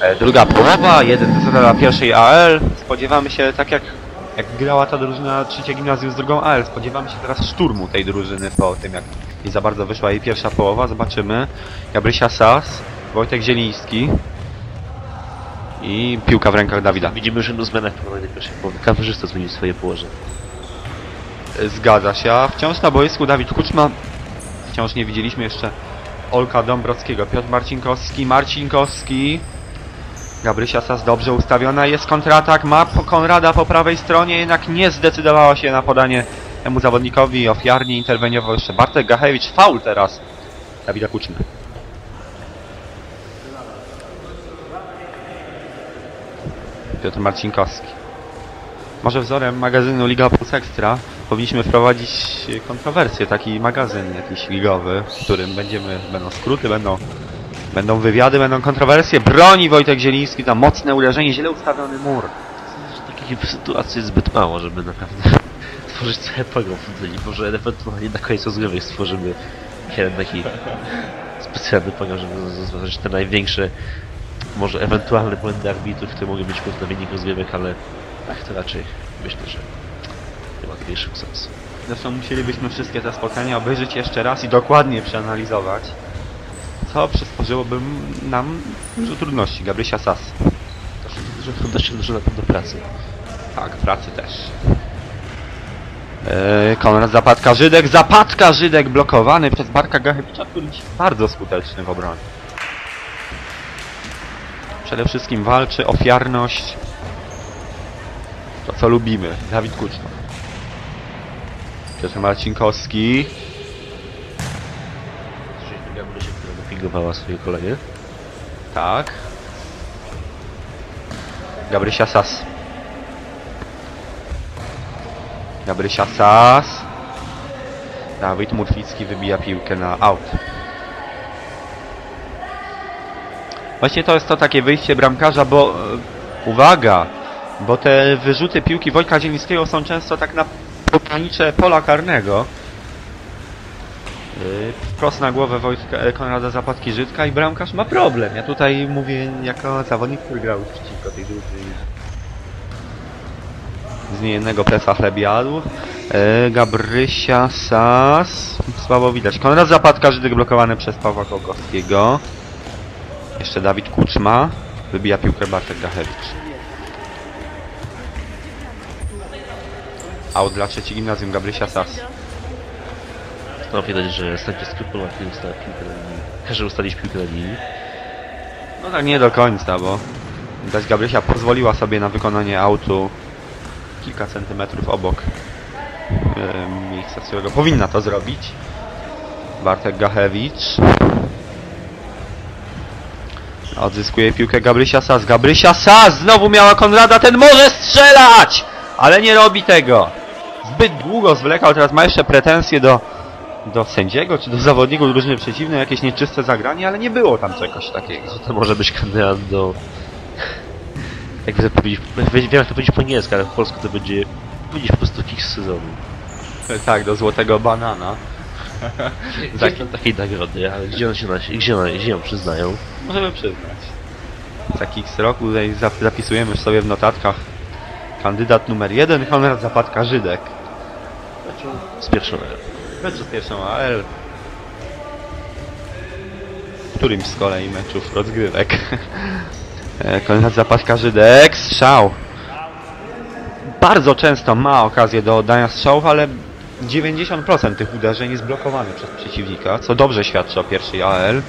E, Druga połowa, 1 do 0 dla pierwszej AL. Spodziewamy się, tak jak, jak grała ta drużyna trzecia gimnazjum z drugą AL, spodziewamy się teraz szturmu tej drużyny po tym, jak nie za bardzo wyszła jej pierwsza połowa. Zobaczymy. Gabrysia Sas, Wojtek Zieliński i piłka w rękach Dawida. Widzimy, że no zmiana w porównaniu do pierwszej połowy. Kamerzysta zmienił swoje położenie. E, Zgadza się. A wciąż na boisku Dawid Kuczma. Wciąż nie widzieliśmy jeszcze Olka Dąbrowskiego. Piotr Marcinkowski, Marcinkowski. Gabrysia Sas dobrze ustawiona. Jest kontratak. Ma Konrada po prawej stronie, jednak nie zdecydowała się na podanie temu zawodnikowi. Ofiarnie interweniował jeszcze Bartek Gachewicz. Faul teraz Dawida Kuczmy. Piotr Marcinkowski. Może wzorem magazynu Liga Plus Extra powinniśmy wprowadzić kontrowersję, taki magazyn jakiś ligowy, w którym będziemy, będą skróty, będą, będą wywiady, będą kontrowersje. Broni Wojtek Zieliński, tam mocne uderzenie, źle ustawiony mur. Takich sytuacji jest zbyt mało, żeby naprawdę stworzyć cały program futboli. Może ewentualnie na koniec rozgrywek stworzymy jeden taki specjalny program, żeby zauważyć te największe, może ewentualne błędy arbitrów, które mogą być wpływ na wynik rozgrywek, ale tak to raczej myślę, że nie ma większego sensu. Zresztą musielibyśmy wszystkie te spotkania obejrzeć jeszcze raz i dokładnie przeanalizować, co przysporzyłoby nam dużo trudności. Gabrysia Sas. Że trudności dużo na pewno pracy. Tak, pracy też. Eee, Konrad Zapadka Żydek, Zapadka Żydek blokowany przez Barka Gachewicza, który jest bardzo skuteczny w obronie. Przede wszystkim walczy, ofiarność. To co lubimy. Dawid Kuczma. Piotr Marcinkowski. Dopingowała swoje kolegę. Tak. Gabrysia Sas. Gabrysia Sas. Dawid Mutwicki wybija piłkę na aut. Właśnie to jest to takie wyjście bramkarza, bo... e, Uwaga! Bo te wyrzuty piłki Wojtka Zielińskiego są często tak na popanicze pola karnego. Yy, Wprost na głowę Wojtka e, Konrada Zapadki Żydka i bramkarz ma problem. Ja tutaj mówię jako zawodnik, który grał przeciwko tej drużynie. Z niejednego presa chleb jadł. E, Gabrysia Sas. Słabo widać. Konrad Zapadka Żydek blokowany przez Pawła Kołkowskiego. Jeszcze Dawid Kuczma. Wybija piłkę Bartek Gachewicz. Aut dla trzeci gimnazjum Gabrysia Sas. No widać, że sędzia skrupulatnie ustala piłkę na linii. Każe ustalić piłkę na linii. No tak nie do końca, bo widać Gabrysia pozwoliła sobie na wykonanie autu kilka centymetrów obok e, miejsca, którego powinna to zrobić. Bartek Gachewicz. Odzyskuje piłkę Gabrysia Sas. Gabrysia Sas znowu miała Konrada, ten może strzelać! Ale nie robi tego. Zbyt długo zwlekał, teraz ma jeszcze pretensje do, do sędziego czy do zawodników drużyny przeciwnej, jakieś nieczyste zagranie, ale nie było tam czegoś takiego. Że to może być kandydat do... Jakby to powiedzieć... Wiem jak to powiedzieć po angielsku, ale w polsku to będzie... Powiedzieć po prostu kick z sezonu. Tak, do złotego banana. Za takiej nagrody, ale gdzie on się. Gdzie, ona, gdzie ją przyznają? Możemy przyznać. Za X roku tutaj zap- zapisujemy sobie w notatkach kandydat numer jeden, Konrad Zapadka Żydek. Z pierwszą Pierwszą AL. W którymś z kolei meczów rozgrywek. E, Konrad Zapadka Żydek, strzał. Bardzo często ma okazję do oddania strzałów, ale 90% tych uderzeń jest blokowanych przez przeciwnika, co dobrze świadczy o pierwszej AL.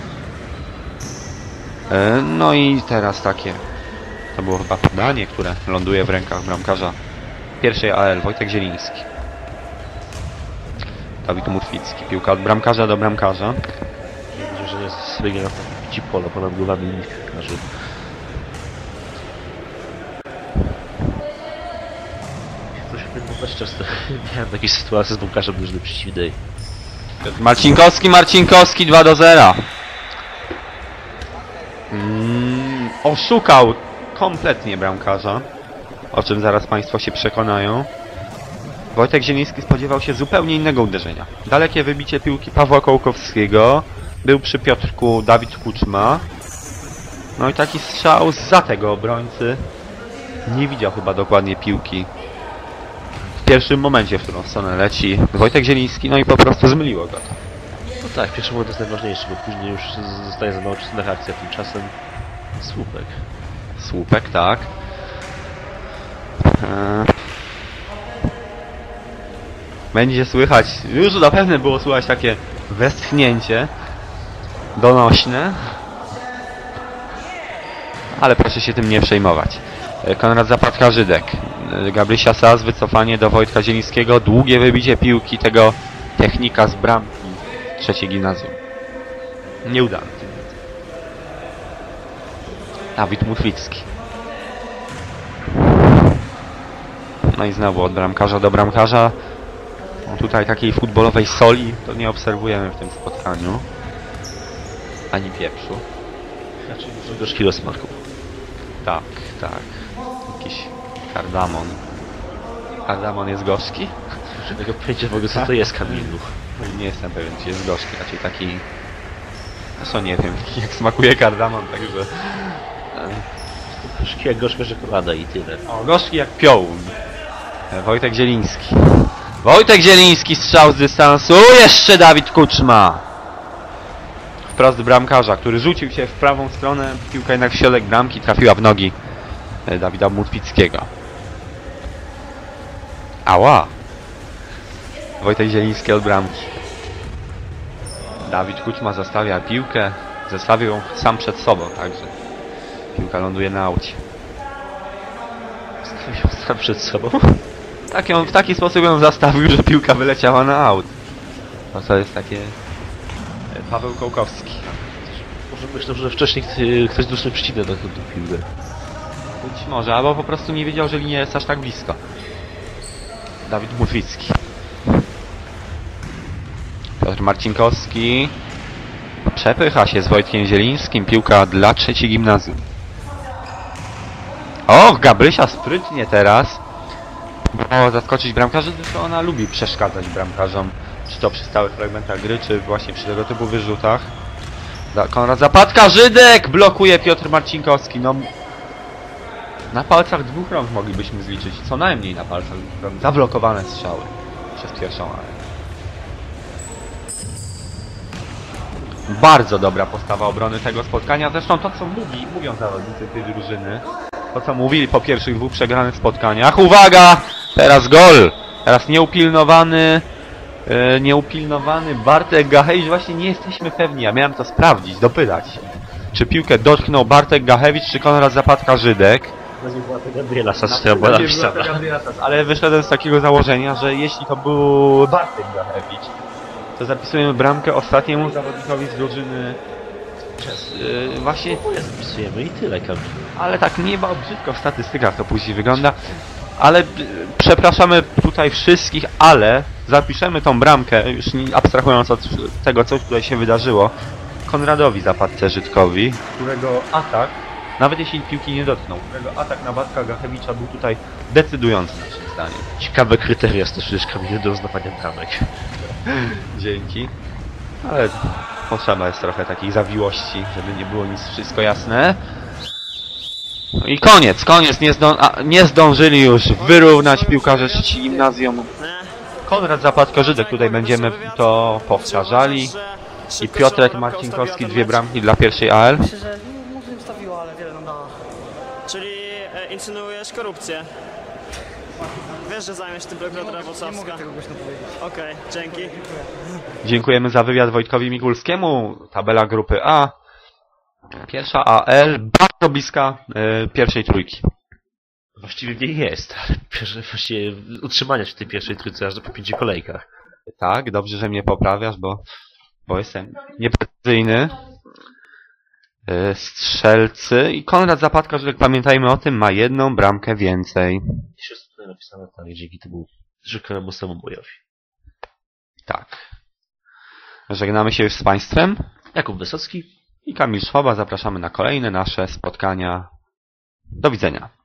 E, No i teraz takie. To było chyba podanie, które ląduje w rękach bramkarza pierwszej AL, Wojtek Zieliński. Dawid Mutwicki. Piłka od bramkarza do bramkarza. Widzę, że jest wygra ci pola ponad głowami innych piłkarzy. Coś chyba też często miałem takie sytuacje z bramkarzem drużyny przeciwnej. Marcinkowski, Marcinkowski 2 do 0. Mm, oszukał kompletnie bramkarza. O czym zaraz Państwo się przekonają. Wojtek Zieliński spodziewał się zupełnie innego uderzenia. Dalekie wybicie piłki Pawła Kołkowskiego. Był przy Piotrku Dawid Kuczma. No i taki strzał za tego obrońcy. Nie widział chyba dokładnie piłki. W pierwszym momencie, w którą stronę leci Wojtek Zieliński, no i po prostu zmyliło go to. No tak, pierwszy moment jest najważniejszy, bo później już zostaje za mało czasu na reakcję, tymczasem słupek. Słupek, tak. Eee. Będzie słychać, już zapewne było słychać takie westchnięcie donośne. Ale proszę się tym nie przejmować. E, Konrad Zapadka Żydek. E, Gabrysia Sas, wycofanie do Wojtka Zielińskiego, długie wybicie piłki tego technika z bramki trzeciej gimnazjum. Nieudane. Dawid Mutwicki. No i znowu od bramkarza do bramkarza. No tutaj takiej futbolowej soli to nie obserwujemy w tym spotkaniu. Ani pieprzu. Raczej dużo gorzkiego smaku. Tak, tak. Jakiś kardamon. Kardamon jest gorzki? Żadnego pojęcia w ogóle co to jest Kamilu. Nie jestem pewien, czy jest gorzki. Raczej taki... Zresztą nie wiem, jak smakuje kardamon, także... Gorzki jak gorzka czekolada i tyle. O, gorzki jak piołun. E, Wojtek Zieliński. Wojtek Zieliński, strzał z dystansu. Jeszcze Dawid Kuczma. Wprost bramkarza, który rzucił się w prawą stronę. Piłka jednak w środek bramki trafiła w nogi e, Dawida Mutwickiego. Ała. Wojtek Zieliński od bramki. Dawid Kuczma zostawia piłkę. Zostawił ją sam przed sobą, także piłka ląduje na aucie. Stawiał sam przed sobą. Tak ją, w taki sposób ją zastawił, że piłka wyleciała na aut. No to jest takie... e, Paweł Kołkowski. Może myślę, że wcześniej ktoś- dłuższy przycinę na tą piłkę. Być może, albo po prostu nie wiedział, że linia jest aż tak blisko. Dawid Mutwicki. Piotr Marcinkowski. Przepycha się z Wojtkiem Zielińskim. Piłka dla trzeciej gimnazjum. Och, Gabrysia sprytnie teraz. Próbowała zaskoczyć bramkarzy, tylko ona lubi przeszkadzać bramkarzom. Czy to przy stałych fragmentach gry, czy właśnie przy tego typu wyrzutach. Konrad Zapadka, Żydek! Blokuje Piotr Marcinkowski. No, na palcach dwóch rąk moglibyśmy zliczyć, co najmniej na palcach dwóch rąk. Zablokowane strzały przez pierwszą ale. Bardzo dobra postawa obrony tego spotkania. Zresztą to, co mówi, mówią zawodnicy tej drużyny, to, co mówili po pierwszych dwóch przegranych spotkaniach. Uwaga! Teraz gol! Teraz nieupilnowany, e, nieupilnowany Bartek Gachewicz. Właśnie nie jesteśmy pewni, ja miałem to sprawdzić, dopytać. Czy piłkę dotknął Bartek Gachewicz, czy Konrad Zapadka Żydek? Gabriela Sas, która była napisana. Ale wyszedłem z takiego założenia, że jeśli to był Bartek Gachewicz, to zapisujemy bramkę ostatniemu zawodnikowi z drużyny. Yy, właśnie, Zapisujemy i tyle, Kamil. ale tak nie ma brzydko w statystykach to później wygląda. Ale yy, przepraszamy tutaj wszystkich, ale zapiszemy tą bramkę, już abstrahując od tego, co tutaj się wydarzyło, Konradowi Zapadce Żydkowi, którego atak, nawet jeśli piłki nie dotknął, którego atak na Bartka Gachewicza był tutaj decydujący naszym zdaniem. Ciekawe kryteria stosujesz Kamilu do uznawania bramek. Dzięki. Ale potrzeba jest trochę takiej zawiłości, żeby nie było nic wszystko jasne. No i koniec, koniec. Nie, zdą a, nie zdążyli już wyrównać piłkarze trzeci gimnazjum. Konrad Zapadko-Żydek, tutaj będziemy to powtarzali. I Piotrek Marcinkowski, dwie bramki dla pierwszej AL. Myślę, że może bym wstawiła, ale wiele nam dała. Czyli e, insynuujesz korupcję. Wiesz, że zajmiesz tym prokuratora Nie Włocławska. mogę tego głośno powiedzieć. Okej, dzięki. Dziękujemy za wywiad Wojtkowi Mikulskiemu. Tabela grupy A. Pierwsza AL, bardzo bliska y, pierwszej trójki. Właściwie nie jest, ale pierwsze, właściwie utrzymania się w tej pierwszej trójce aż do po pięciu kolejkach. Tak, dobrze, że mnie poprawiasz, bo, bo jestem nieprecyzyjny. Yy, Strzelcy i Konrad Zapadka, że pamiętajmy o tym, ma jedną bramkę więcej. Jest tutaj napisane tak, dzięki temu rzekomemu samobojowi. Tak. Żegnamy się już z Państwem Jakub Wysocki, i Kamil Szwaba. Zapraszamy na kolejne nasze spotkania. Do widzenia.